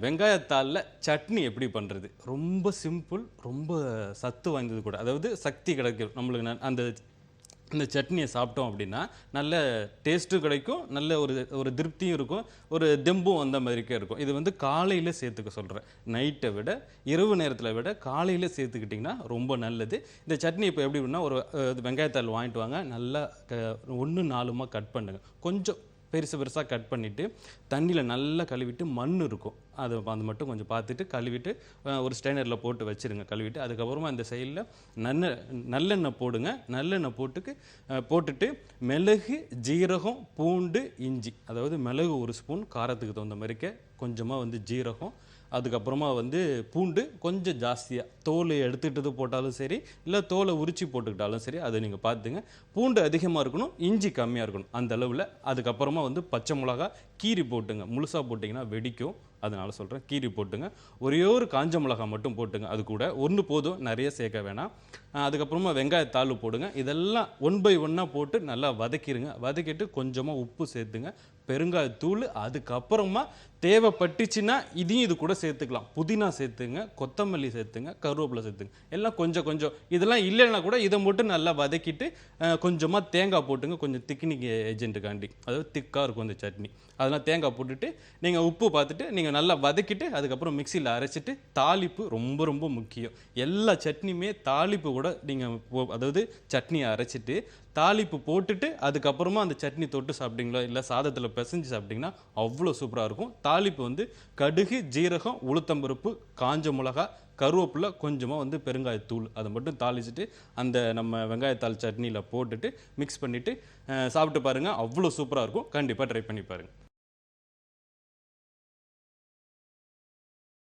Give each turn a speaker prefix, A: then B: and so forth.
A: வெங்காயத்தாளில் சட்னி எப்படி பண்ணுறது? ரொம்ப சிம்பிள் ரொம்ப சத்து வாய்ந்தது கூட. அதாவது சக்தி கிடைக்கும். நம்மளுக்கு ந- அந்த இந்த சட்னியை சாப்பிட்டோம் அப்படின்னா நல்ல டேஸ்ட்டும் கிடைக்கும் நல்ல ஒரு ஒரு திருப்தியும் இருக்கும் ஒரு தெம்பும் அந்த மாதிரிக்கே இருக்கும். இது வந்து காலையில் சேர்த்துக்க சொல்கிறேன் நைட்டை விட இரவு நேரத்தில் விட காலையில் சேர்த்துக்கிட்டிங்கன்னா ரொம்ப நல்லது. இந்த சட்னி இப்போ எப்படி அப்படின்னா ஒரு வெங்காயத்தாள் வாங்கிட்டு வாங்க. நல்லா ஒன்று நாலுமாக கட் பண்ணுங்க. கொஞ்சம் பெருசு பெருசாக கட் பண்ணிவிட்டு தண்ணியில் நல்லா கழுவிட்டு மண் இருக்கும். அது அது மட்டும் கொஞ்சம் பார்த்துட்டு கழுவிட்டு ஒரு ஸ்டெய்னரில் போட்டு வச்சிருங்க. கழுவிட்டு அதுக்கப்புறமா அந்த சைடில் நன்ன நல்லெண்ணெய் போடுங்க. நல்லெண்ணெய் போட்டுக்கு போட்டுட்டு மிளகு ஜீரகம் பூண்டு இஞ்சி. அதாவது மிளகு ஒரு ஸ்பூன் காரத்துக்கு தகுந்த மாதிரிக்க கொஞ்சமாக வந்து ஜீரகம் அதுக்கப்புறமா வந்து பூண்டு கொஞ்சம் ஜாஸ்தியாக தோல் எடுத்துக்கிட்டது போட்டாலும் சரி இல்லை தோலை உரிச்சு போட்டுக்கிட்டாலும் சரி அதை நீங்கள் பார்த்துங்க. பூண்டு அதிகமாக இருக்கணும் இஞ்சி கம்மியாக இருக்கணும். அந்த அளவில். அதுக்கப்புறமா வந்து பச்சை மிளகா கீரி போட்டுங்க. முழுசாக போட்டிங்கன்னா வெடிக்கும். அதனால சொல்கிறேன் கீரி போட்டுங்க. ஒரே ஒரு காஞ்ச மிளகா மட்டும் போட்டுங்க. அது கூட ஒன்று போதும் நிறைய சேர்க்க வேணாம். அதுக்கப்புறமா வெங்காயத்தாள் போடுங்க. இதெல்லாம் ஒன் பை ஒன்னாக போட்டு நல்லா வதக்கிடுங்க வதக்கிட்டு கொஞ்சமாக உப்பு சேர்த்துங்க. பெருங்காயத்தூள் அதுக்கப்புறமா தேவைப்பட்டுச்சுன்னா இதையும் இது கூட சேர்த்துக்கலாம். புதினா சேர்த்துங்க கொத்தமல்லி சேர்த்துங்க கருவேப்பிலை சேர்த்துங்க. எல்லாம் கொஞ்சம் கொஞ்சம். இதெல்லாம் இல்லைன்னா கூட இதை மட்டும் நல்லா வதக்கிட்டு கொஞ்சமாக தேங்காய் போட்டுங்க. கொஞ்சம் திக்னிக் ஏஜென்ட்டுக்காண்டி அதாவது திக்காக இருக்கும் அந்த சட்னி. அதெல்லாம் தேங்காய் போட்டுட்டு நீங்கள் உப்பு பார்த்துட்டு நீங்கள் நல்லா வதக்கிட்டு அதுக்கப்புறம் மிக்சியில் அரைச்சிட்டு தாளிப்பு ரொம்ப ரொம்ப முக்கியம். எல்லா சட்னியுமே தாளிப்பு கூட நீங்கள் அதாவது சட்னியை அரைச்சிட்டு தாளிப்பு போட்டுட்டு அதுக்கப்புறமா அந்த சட்னி தொட்டு சாப்பிட்டீங்களோ? இல்லை சாதத்தில் பிசைஞ்சு சாப்பிட்டீங்கன்னா அவ்வளோ சூப்பராக இருக்கும். தாளிப்பு வந்து கடுகு ஜீரகம் உளுத்தம்பருப்பு காஞ்ச மிளகா கருவேப்பிலை கொஞ்சமாக வந்து பெருங்காயத்தூள். அதை மட்டும் தாளிச்சிட்டு அந்த நம்ம வெங்காயத்தாள் சட்னியில் போட்டுட்டு மிக்ஸ் பண்ணிவிட்டு சாப்பிட்டு பாருங்கள் அவ்வளோ சூப்பராக இருக்கும். கண்டிப்பாக ட்ரை பண்ணி பாருங்கள்